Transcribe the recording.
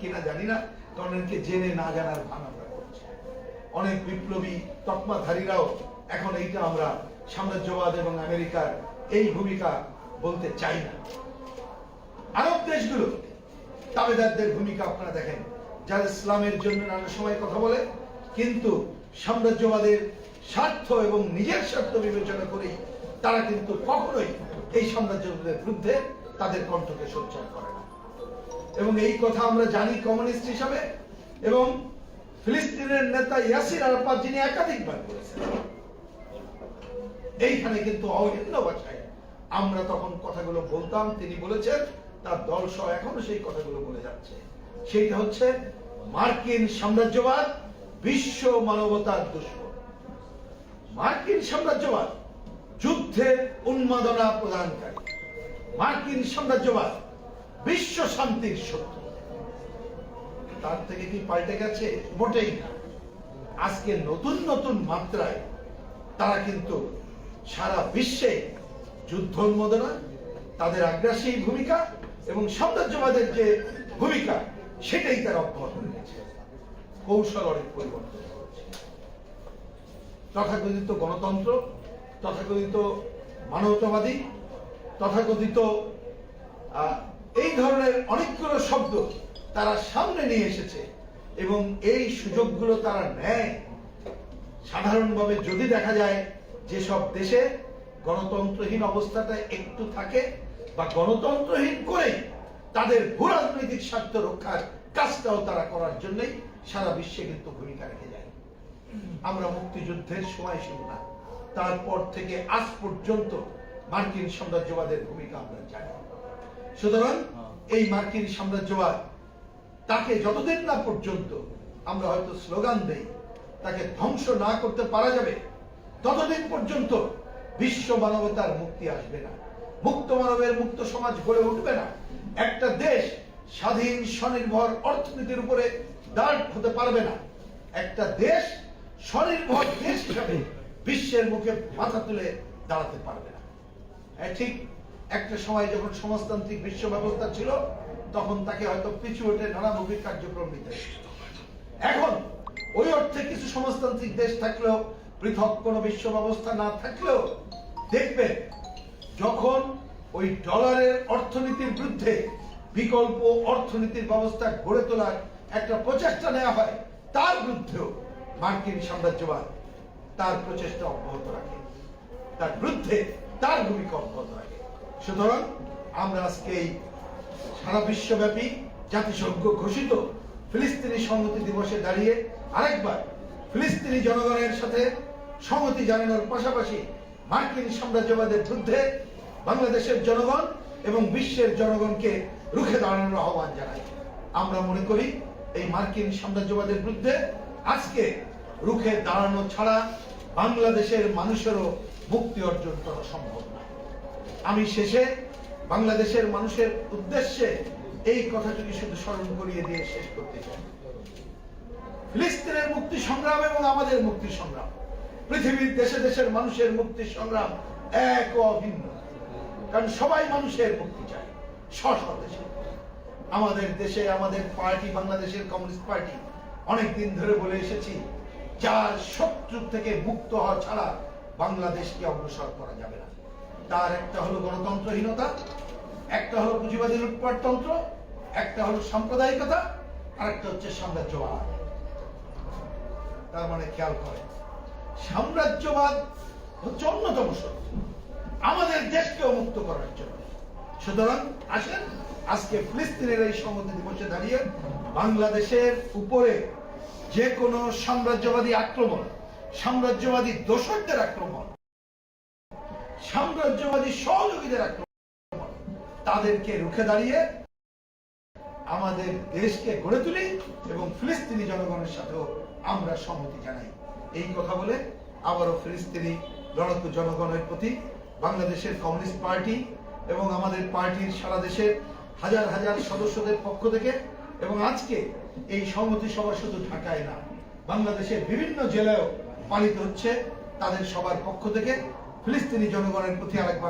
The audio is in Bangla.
কিনা জানি না, কারণ একে জেনে না জানার ভান আমরা করছি। অনেক বিপ্লবী তকমাধারীরাও এখন এইটা আমরা সাম্রাজ্যবাদ এবং আমেরিকার এই ভূমিকা বলতে চাই না। আরব দেশগুলো, তাবেদারদের ভূমিকা আপনারা দেখেন, যারা ইসলামের জন্য নানা সময় কথা বলে, কিন্তু সাম্রাজ্যবাদের স্বার্থ এবং নিজের স্বার্থ বিবেচনা করেই তারা কিন্তু কখনোই এই সাম্রাজ্যবাদের বিরুদ্ধে তাদের কণ্ঠকে সোচ্চার করে না। এবং এই কথা আমরা জানি কমিউনিস্ট হিসাবে এবং ফিলিস্তিনের নেতা ইয়াসির আরাফাত যিনি একাধিকবার বলেছেন। এইখানে কিন্তু অহিন্দ ভাষায় আমরা তখন কথাগুলো বলতাম, তিনি বলেছেন, তার দল সহ এখনও সেই কথাগুলো বলে যাচ্ছে। সেইটা হচ্ছে মার্কিন সাম্রাজ্যবাদ, বিশ্ব মানবতার দুশ্মন। মার্কিন সাম্রাজ্যবাদ যুদ্ধের উন্মাদনা প্রদানকারী। মার্কিন সাম্রাজ্যবাদ বিশ্ব শান্তির শত্রু তার থেকে কি পাল্টে গেছে? মোটেই না। আজকে নতুন নতুন মাত্রায় তারা কিন্তু সারা বিশ্বে যুদ্ধ উন্মোদনা, তাদের আগ্রাসী ভূমিকা এবং সাম্রাজ্যবাদের যে ভূমিকা, সেটাই তারা অব্যাহত রেখেছে। কৌশল অনেক পরিবর্তন তথাকথিত গণতন্ত্র, তথাকথিত মানবতাবাদী, তথাকথিত এই ধরনের অনেকগুলো শব্দ তারা সামনে নিয়ে এসেছে এবং এই সুযোগগুলো তারা নেয়। সাধারণভাবে যদি দেখা যায় যেসব দেশে গণতন্ত্রহীন অবস্থাটা একটু থাকে বা গণতন্ত্রহীন করে তাদের ভূ রাজনৈতিক স্বার্থ রক্ষার কাজটাও তারা করার জন্যই সারা বিশ্বে কিন্তু ভূমিকা রেখে যায়। আমরা মুক্তিযুদ্ধের সময় শুরু না। তারপর থেকে আজ পর্যন্ত মার্কিন সাম্রাজ্যবাদের ভূমিকা আমরা জানি। সুতরাং এই মার্কিন সাম্রাজ্যবাদ, তাকে যতদিন না পর্যন্ত আমরা হয়তো স্লোগান দেই, তাকে ধ্বংস না করতে পারা যাবে, ততদিন পর্যন্ত বিশ্ব মানবতার মুক্তি আসবে না। মুক্ত মানবের মুক্ত সমাজ গড়ে উঠবে না। একটা দেশ স্বাধীন, স্বনির্ভর অর্থনীতির উপরে দাঁড় হতে পারবে না। একটা দেশ স্বনির্ভর দেশ হিসাবে বিশ্বের মুখে মাথা তুলে দাঁড়াতে পারবে না। হ্যাঁ ঠিক একটা সময় যখন সমাজতান্ত্রিক বিশ্ব ব্যবস্থা ছিল, তখন তাকে হয়তো পিছু হটে নানামুখী কার্যক্রম নিতে। এখন ওই অর্থে কিছু সমাজতান্ত্রিক দেশ থাকলেও, পৃথক কোনো বিশ্ব ব্যবস্থা না থাকলেও দেখবেন যখন ওই ডলারের অর্থনীতির বিরুদ্ধে বিকল্প অর্থনীতির ব্যবস্থা গড়ে তোলার একটা প্রচেষ্টা নেওয়া হয়, তার বিরুদ্ধেও মার্কিন সাম্রাজ্যবাদ তার প্রচেষ্টা অব্যাহত রাখে তার বিরুদ্ধে তার ভূমিকা অব্যাহত রাখে সুতরাং আমরা আজকে এই সারা বিশ্বব্যাপী জাতিসংঘ ঘোষিত ফিলিস্তিনি সংহতি দিবসে দাঁড়িয়ে আরেকবার ফিলিস্তিনি জনগণের সাথে সংহতি জানানোর পাশাপাশি মার্কিন সাম্রাজ্যবাদের বিরুদ্ধে বাংলাদেশের জনগণ এবং বিশ্বের জনগণকে রুখে দাঁড়ানোর আহ্বান জানাই। আমরা মনে করি এই মার্কিন সাম্রাজ্যবাদের বিরুদ্ধে আজকে রুখে দাঁড়ানো ছাড়া বাংলাদেশের মানুষেরও মুক্তি অর্জন করা সম্ভব না। আমি শেষে বাংলাদেশের মানুষের উদ্দেশ্যে এই কথাটুকু শুধু স্মরণ করিয়ে দিয়ে শেষ করতে চাই। ফিলিস্তিনের মুক্তি সংগ্রাম এবং আমাদের মুক্তি সংগ্রাম। পৃথিবীর দেশে দেশের মানুষের মুক্তি সংগ্রাম এক ও অভিন্ন। কারণ সবাই মানুষের মুক্তি চায় স্ব আমাদের দেশে আমাদের পার্টি, বাংলাদেশের কমিউনিস্ট পার্টি অনেক দিন ধরে বলে এসেছি, যার শত্রু থেকে মুক্ত হওয়া ছাড়া বাংলাদেশকে অগ্রসর করা যাবে না। তার একটা হলো গণতন্ত্রহীনতা, একটা হলো পুঁজিবাদী লুটপাটতন্ত্র একটা হলো সাম্প্রদায়িকতা আর একটা হচ্ছে সাম্রাজ্যবাদ। তার মানে খেয়াল করে সাম্রাজ্যবাদ হচ্ছে অন্যতম শক্তি আমাদের দেশকেও মুক্ত করার জন্য। সুতরাং আসেন, আজকে ফিলিস্তিনের এই সংহতি দিবসে দাঁড়িয়ে বাংলাদেশের উপরে যে কোনো সাম্রাজ্যবাদী আক্রমণ, সাম্রাজ্যবাদী দোসরদের আক্রমণ সাম্রাজ্যবাদী সহযোগীদের আক্রমণ তাদেরকে রুখে দাঁড়িয়ে আমাদের দেশকে গড়ে তুলি এবং ফিলিস্তিনি জনগণের সাথেও আমরা সম্মতি জানাই। এই কথা বলে আবারও ফিলিস্তিনি লড়াকু জনগণের প্রতি বাংলাদেশের কমিউনিস্ট পার্টি এবং আমাদের পার্টির সারা দেশের হাজার হাজার সদস্যদের পক্ষ থেকে এবং আজকে এই সংহতি সভা শুধু ঢাকায় না, বাংলাদেশের বিভিন্ন জেলায়ও পালিত হচ্ছে তাদের সবার পক্ষ থেকে ফিলিস্তিনি জনগণের প্রতি আরেকবার